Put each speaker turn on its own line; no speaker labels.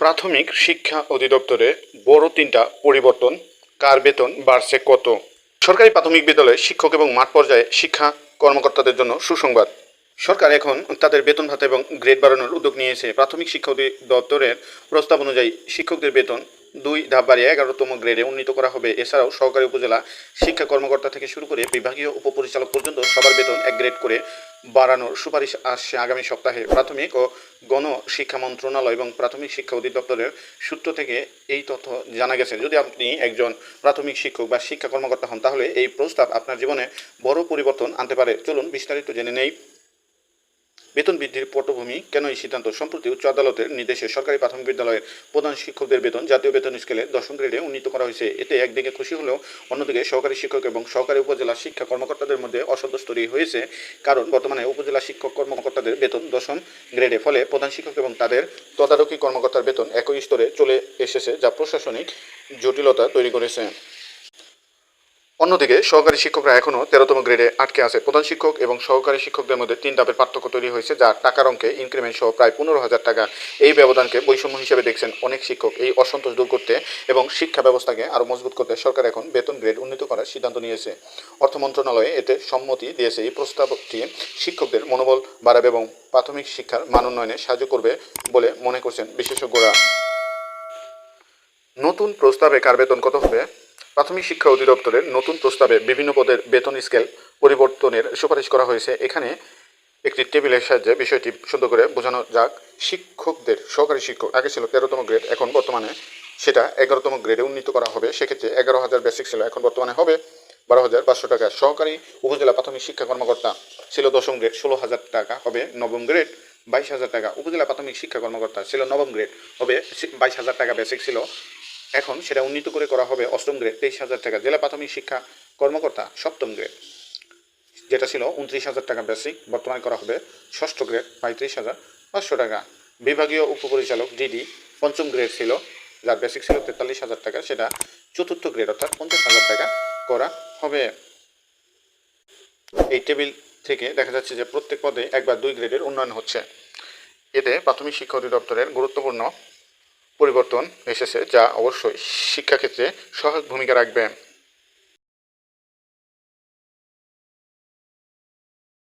প্রাথমিক শিক্ষা অধিদপ্তরে বড় তিনটা পরিবর্তন, কার বেতন বাড়ছে কত? সরকারি প্রাথমিক বিদ্যালয়ে শিক্ষক এবং মাঠ পর্যায়ে শিক্ষা কর্মকর্তাদের জন্য সুসংবাদ। সরকার এখন তাদের বেতন ভাতা এবং গ্রেড বাড়ানোর উদ্যোগ নিয়েছে। প্রাথমিক শিক্ষা অধিদপ্তরের প্রস্তাব অনুযায়ী শিক্ষকদের বেতন দুই ধাপ বাড়িয়ে এগারোতম গ্রেডে উন্নীত করা হবে। এছাড়াও সহকারী উপজেলা শিক্ষা কর্মকর্তা থেকে শুরু করে বিভাগীয় উপপরিচালক পর্যন্ত সবার বেতন এক গ্রেড করে বাড়ানোর সুপারিশ আসছে আগামী সপ্তাহে। প্রাথমিক ও গণ শিক্ষা মন্ত্রণালয় এবং প্রাথমিক শিক্ষা অধিদপ্তরের সূত্র থেকে এই তথ্য জানা গেছে। যদি আপনি একজন প্রাথমিক শিক্ষক বা শিক্ষা কর্মকর্তা হন, তাহলে এই প্রস্তাব আপনার জীবনে বড় পরিবর্তন আনতে পারে। চলুন বিস্তারিত জেনে নেই। বেতন বৃদ্ধির পটভূমি কেন এই সিদ্ধান্ত? সম্প্রতি উচ্চ আদালতের নির্দেশে সরকারি প্রাথমিক বিদ্যালয়ের প্রধান শিক্ষকদের বেতন, জাতীয় বেতন স্কেলে দশম গ্রেডে উন্নীত করা হয়েছে। এতে একদিকে খুশি হলেও অন্যদিকে সহকারী শিক্ষক এবং সহকারী উপজেলা শিক্ষা কর্মকর্তাদের মধ্যে অসন্তোষ তৈরি হয়েছে। কারণ বর্তমানে উপজেলা শিক্ষক কর্মকর্তাদের বেতন দশম গ্রেডে, ফলে প্রধান শিক্ষক এবং তাদের তদারকি কর্মকর্তার বেতন একই স্তরে চলে এসেছে, যা প্রশাসনিক জটিলতা তৈরি করেছে। অন্যদিকে সহকারী শিক্ষকরা এখনও তেরোতম গ্রেডে আটকে আছে। প্রধান শিক্ষক এবং সহকারী শিক্ষকদের মধ্যে তিন ধাপের পার্থক্য তৈরি হয়েছে, যা টাকার অঙ্কে ইনক্রিমেন্ট সহ প্রায় পনেরো হাজার টাকা। এই ব্যবধানকে বৈষম্য হিসেবে দেখছেন অনেক শিক্ষক। এই অসন্তোষ দূর করতে এবং শিক্ষা ব্যবস্থাকে আরও মজবুত করতে সরকার এখন বেতন গ্রেড উন্নীত করার সিদ্ধান্ত নিয়েছে। অর্থ মন্ত্রণালয়ে এতে সম্মতি দিয়েছে। এই প্রস্তাবটি শিক্ষকদের মনোবল বাড়াবে এবং প্রাথমিক শিক্ষার মান উন্নয়নে সাহায্য করবে বলে মনে করছেন বিশেষজ্ঞরা। নতুন প্রস্তাবে কার বেতন কত হবে? প্রাথমিক শিক্ষা অধিদপ্তরের নতুন প্রস্তাবে বিভিন্ন পদের বেতন স্কেল পরিবর্তনের সুপারিশ করা হয়েছে। এখানে একটি টেবিলের সাহায্যে বিষয়টি সুন্দর করে বোঝানো যাক। শিক্ষকদের সহকারী শিক্ষক, আগে ছিল তেরোতম গ্রেড, এখন বর্তমানে সেটা এগারোতম গ্রেডে উন্নীত করা হবে। সেক্ষেত্রে এগারো হাজার বেসিক ছিল, এখন বর্তমানে হবে বারো হাজার পাঁচশো টাকা। সহকারী উপজেলা প্রাথমিক শিক্ষা কর্মকর্তা ছিল দশম গ্রেড, ষোলো হাজার টাকা হবে নবম গ্রেড, বাইশ হাজার টাকা। উপজেলা প্রাথমিক শিক্ষা কর্মকর্তা ছিল নবম গ্রেড, হবে বাইশ হাজার টাকা বেসিক ছিল। এখন সেটা উন্নীত করে করা হবে অষ্টম গ্রেড, তেইশ হাজার টাকা। জেলা প্রাথমিক শিক্ষা কর্মকর্তা সপ্তম গ্রেড, যেটা ছিল উনত্রিশ হাজার টাকা বেসিক বর্তমানে করা হবে ষষ্ঠ গ্রেড, পঁয়ত্রিশ হাজার পাঁচশো টাকা। বিভাগীয় উপপরিচালক ডিডি পঞ্চম গ্রেড ছিল, যার বেসিক ছিল তেতাল্লিশ হাজার টাকা, সেটা চতুর্থ গ্রেড, অর্থাৎ পঞ্চাশ হাজার টাকা করা হবে। এই টেবিল থেকে দেখা যাচ্ছে যে প্রত্যেক পদে একবার দুই গ্রেডের উন্নয়ন হচ্ছে। এতে প্রাথমিক শিক্ষা অধিদপ্তরের গুরুত্বপূর্ণ পরিবর্তন এসেছে যা অবশ্যই শিক্ষাক্ষেত্রে সহায়ক ভূমিকা রাখবে।